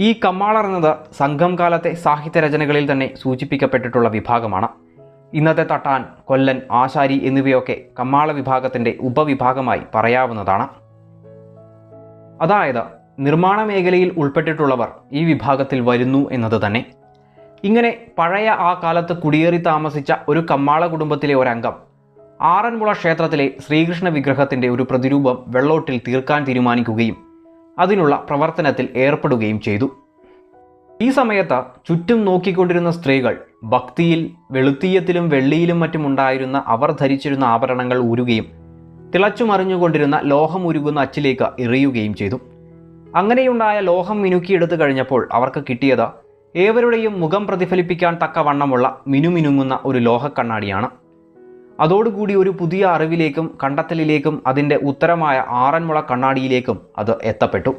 ഈ കമ്മാളർ എന്നത് സംഘം കാലത്തെ സാഹിത്യ രചനകളിൽ തന്നെ സൂചിപ്പിക്കപ്പെട്ടിട്ടുള്ള വിഭാഗമാണ്. ഇന്നത്തെ തട്ടാൻ കൊല്ലൻ ആശാരി എന്നിവയൊക്കെ കമ്മാള വിഭാഗത്തിന്റെ ഉപവിഭാഗമായി പറയാവുന്നതാണ്. അതായത് നിർമ്മാണ മേഖലയിൽ ഉൾപ്പെട്ടിട്ടുള്ളവർ ഈ വിഭാഗത്തിൽ വരുന്നു എന്നത് തന്നെ. ഇങ്ങനെ പഴയ ആ കാലത്ത് കുടിയേറി താമസിച്ച ഒരു കമ്മാള കുടുംബത്തിലെ ഒരംഗം ആറന്മുള ക്ഷേത്രത്തിലെ ശ്രീകൃഷ്ണ വിഗ്രഹത്തിന്റെ ഒരു പ്രതിരൂപം വെള്ളോട്ടിൽ തീർക്കാൻ തീരുമാനിക്കുകയും അതിനുള്ള പ്രവർത്തനത്തിൽ ഏർപ്പെടുകയും ചെയ്തു. ഈ സമയത്ത് ചുറ്റും നോക്കിക്കൊണ്ടിരുന്ന സ്ത്രീകൾ ഭക്തിയിൽ വെളുത്തീയത്തിലും വെള്ളിയിലും മറ്റും ഉണ്ടായിരുന്ന അവർ ധരിച്ചിരുന്ന ആഭരണങ്ങൾ ഊരുകയും തിളച്ചുമറിഞ്ഞുകൊണ്ടിരുന്ന ലോഹം ഉരുകുന്ന അച്ചിലേക്ക് എറിയുകയും ചെയ്തു. അങ്ങനെയുണ്ടായ ലോഹം മിനുക്കിയെടുത്തു കഴിഞ്ഞപ്പോൾ അവർക്ക് കിട്ടിയത് ഏവരുടെയും മുഖം പ്രതിഫലിപ്പിക്കാൻ തക്കവണ്ണമുള്ള മിനുമിനുങ്ങുന്ന ഒരു ലോഹക്കണ്ണാടിയാണ്. അതോടുകൂടി ഒരു പുതിയ അറിവിലേക്കും കണ്ടെത്തലിലേക്കും അതിന്റെ ഉത്തരമായ ആറന്മുള കണ്ണാടിയിലേക്കും അത് എത്തപ്പെട്ടു.